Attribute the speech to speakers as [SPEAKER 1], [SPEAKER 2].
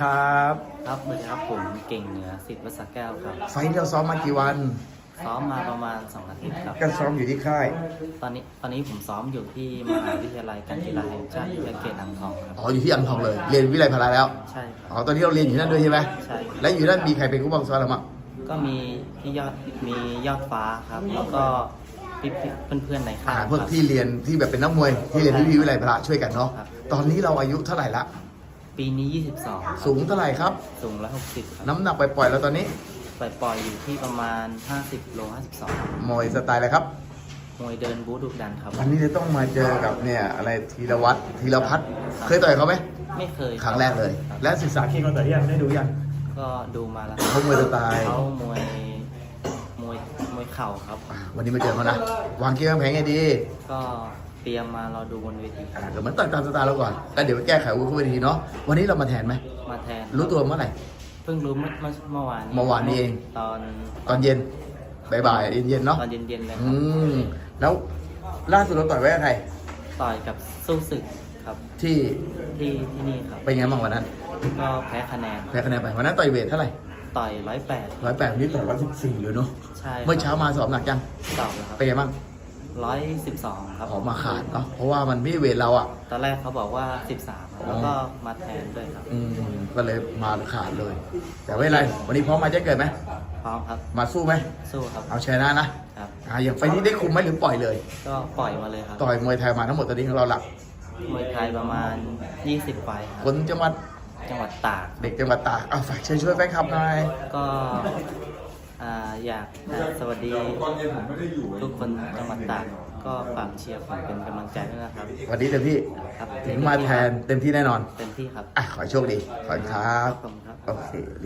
[SPEAKER 1] ครับ
[SPEAKER 2] ครับสวัสดีครับผมเก่งเหนือสิทธิ์วัสแก้วครับ
[SPEAKER 1] ไฟท์เราซ้อมมากี่วัน
[SPEAKER 2] ซ้อมมาประมาณ2อาทิตย์ครับ
[SPEAKER 1] ก็ซ้อมอยู่ที่ค่าย
[SPEAKER 2] ตอนนี้ตอนนี้ผมซ้อมอยู่ที่มหาวิทยาลัยการกีฬาแห่งชาติวิทยาเขตอ่างทองครับ
[SPEAKER 1] อ๋ออยู่ที่อ่างทองเลย เรียนวิไลพลาแล้ว
[SPEAKER 2] ใช่ค
[SPEAKER 1] อ๋
[SPEAKER 2] รับ
[SPEAKER 1] อตอนนี้เราเรียนอยู่นั่นด้วยใช่ไหม
[SPEAKER 2] ใช่ครับ
[SPEAKER 1] แล้วอยู่นั่นมีใครเป็นผู้บังคับซ้อมเรามั้ง
[SPEAKER 2] ก็มีที่ยอดมียอดฟ้าครับ แล้วก็พี่ๆเพื่อนๆในค่า
[SPEAKER 1] อ่ายพวก
[SPEAKER 2] ครับ
[SPEAKER 1] ที่เรียนที่แบบเป็นนักมวยที่เรียนที่วิไลพลาช่วยกันเนาะ
[SPEAKER 2] ครับ
[SPEAKER 1] ตอนนี้เราอายุเท่าไหร่ละ
[SPEAKER 2] ปีนี้ 22ครับ
[SPEAKER 1] สูงเท่าไหร่ครับ
[SPEAKER 2] สูง160ครับ
[SPEAKER 1] น้ำหนักปล่อยๆแล้วตอนนี้
[SPEAKER 2] ปล่อยปล่อยอยู่ที่ประมาณ 50โล52
[SPEAKER 1] มวยสไตล์อะไรครับ
[SPEAKER 2] มวยเดินบูดุดันครับ
[SPEAKER 1] วันนี้จะต้องมาเจอกับเนี่ยอะไรธีรวัตรธีรพัฒน์เคยต่อยเขาไหม
[SPEAKER 2] ไม่เคย
[SPEAKER 1] ครั้งแรกเลย
[SPEAKER 2] ครับ
[SPEAKER 1] และศึกษาเก่งเราต่อยยังได้ดูยัง
[SPEAKER 2] ก็ดูมาแล้ว
[SPEAKER 1] เขามวยสไตล์
[SPEAKER 2] เขามวยมวยมวยเข่าครับ
[SPEAKER 1] อะวันนี้มาเจอเขานะวางเกมวางแผนไงดี
[SPEAKER 2] ก็เตรียมมารอดูบนเวทีค
[SPEAKER 1] อะ
[SPEAKER 2] รับ
[SPEAKER 1] เดี๋ยวมันต่อยตามสไตล์เราก่อนแล้วเดี๋ยวไปแก้ไขวุ้นเข้าไปทีเนาะวันนี้เรามาแทนไหม
[SPEAKER 2] มาแทน
[SPEAKER 1] รู้ตัวเมื่อไหร่
[SPEAKER 2] เพิ่งรู้เมื่อเมื่อเมื่อวาน
[SPEAKER 1] เมื่อวานนี้เอง
[SPEAKER 2] ตอน
[SPEAKER 1] ตอนเย็นบ่ายๆเย็นๆเนาะ
[SPEAKER 2] ตอนเย็นๆเลยค
[SPEAKER 1] อื
[SPEAKER 2] รับ
[SPEAKER 1] มแล้วล่าสุดเราต่อยไว้กับใคร
[SPEAKER 2] ต่อยกับสู้ศึกครับ
[SPEAKER 1] ที่
[SPEAKER 2] ที่ที่นี่ครับ
[SPEAKER 1] เป็นไงบ้างวันนั้น
[SPEAKER 2] ก็แพ้คะแนน
[SPEAKER 1] แพ้คะแนนไปวันนั้นต่อยเวทเท่าไหร่
[SPEAKER 2] ต่อยร้อยแปด
[SPEAKER 1] ร้อยแปดวันนี้ต่อยร้อยสิบสี่เลยเนาะ
[SPEAKER 2] ใช่
[SPEAKER 1] เมื่อเช้ามาสอบหนักยัง
[SPEAKER 2] สอบแล้วครับ
[SPEAKER 1] เป็นไงบ้าง
[SPEAKER 2] ร้อยสิบสองครับ
[SPEAKER 1] ออกมาขาดเนาะเพราะว่ามันไม่เวทเราอะ
[SPEAKER 2] ตอนแรกเขาบอกว่าสิบสามแล้วก็มาแทนด้วยครับ
[SPEAKER 1] อืมก็เลยมาขาดเลย แต่ไม่เป็นไร วันนี้พร้อมมาจะเกิดไหม
[SPEAKER 2] พร้อมครับ
[SPEAKER 1] มาสู้ไหม
[SPEAKER 2] สู้ครับ
[SPEAKER 1] เอาชนะนะ
[SPEAKER 2] ครับ
[SPEAKER 1] อ่าอย่างไฟล์นี้ได้คุมไหมหรือปล่อยเลย
[SPEAKER 2] ก็ปล่อยมาเลยครับ
[SPEAKER 1] ต่อยมวยไทยมาทั้งหมดตอนนี้ของเราหลัก
[SPEAKER 2] มวยไทยประมาณ20ไฟล์ครับ
[SPEAKER 1] คนจังหวัด
[SPEAKER 2] จังหวัดตาก
[SPEAKER 1] เด็กจังหวัดตากเอาฝากเชิญช่วยแฟนคลับหน่อย
[SPEAKER 2] ก็ อ่าอยากอ่าสวัสดีทุกคนจังหวัดตากก็ฝากเชียร์ผมเป็นกำลังใจด้วยนะครับ
[SPEAKER 1] วันนี้เต็มที่
[SPEAKER 2] ครับ
[SPEAKER 1] ถึงมาแทนเต็มที่แน่นอน
[SPEAKER 2] เต็มที่ครับ
[SPEAKER 1] อะขอให้โชคดี ขอบคุณครับ
[SPEAKER 2] ขอบคุณครับ
[SPEAKER 1] โอเคเรียน